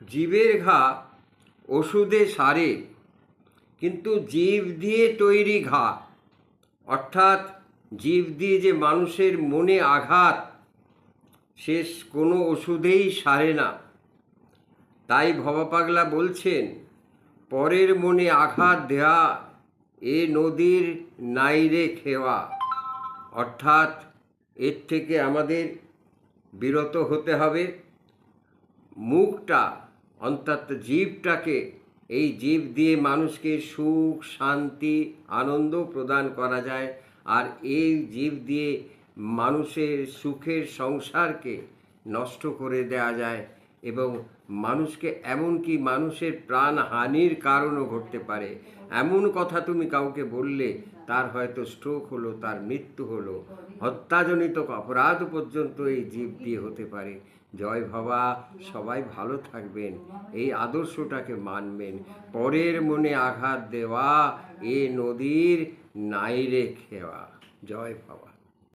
জীবের ঘা ওষুধে সারে, কিন্তু জীব দিয়ে তৈরি ঘা। অর্থাৎ জীব দিয়ে যে মানুষের মনে আঘাত, শেষ কোনো ওষুধেই সারে না। তাই ভবাপাগলা বলছেন, পরের মনে আঘাত দেয়া এ নদীর নাইরে খেওয়া। অর্থাৎ এর থেকে আমাদের বিরত হতে হবে। মুখটা অর্থাৎ জীবটাকে, এই জীব দিয়ে মানুষকে সুখ, শান্তি, আনন্দ প্রদান করা যায়। আর এই জীব দিয়ে মানুষের সুখের সংসারকে নষ্ট করে দেওয়া যায় এবং মানুষকে এমনকি মানুষের প্রাণহানির কারণও ঘটতে পারে। এমন কথা তুমি কাউকে বললে তার হয়তো স্ট্রোক হলো, তার মৃত্যু হলো। হত্যাজনিত অপরাধ পর্যন্ত এই জীব দিয়ে হতে পারে। জয় ভাবা, সবাই ভালো থাকবেন। এই আদর্শটাকে মানবেন। পরের মনে আঘাত দেওয়া, এ নদীর নাইরে খেওয়া। জয় বাবা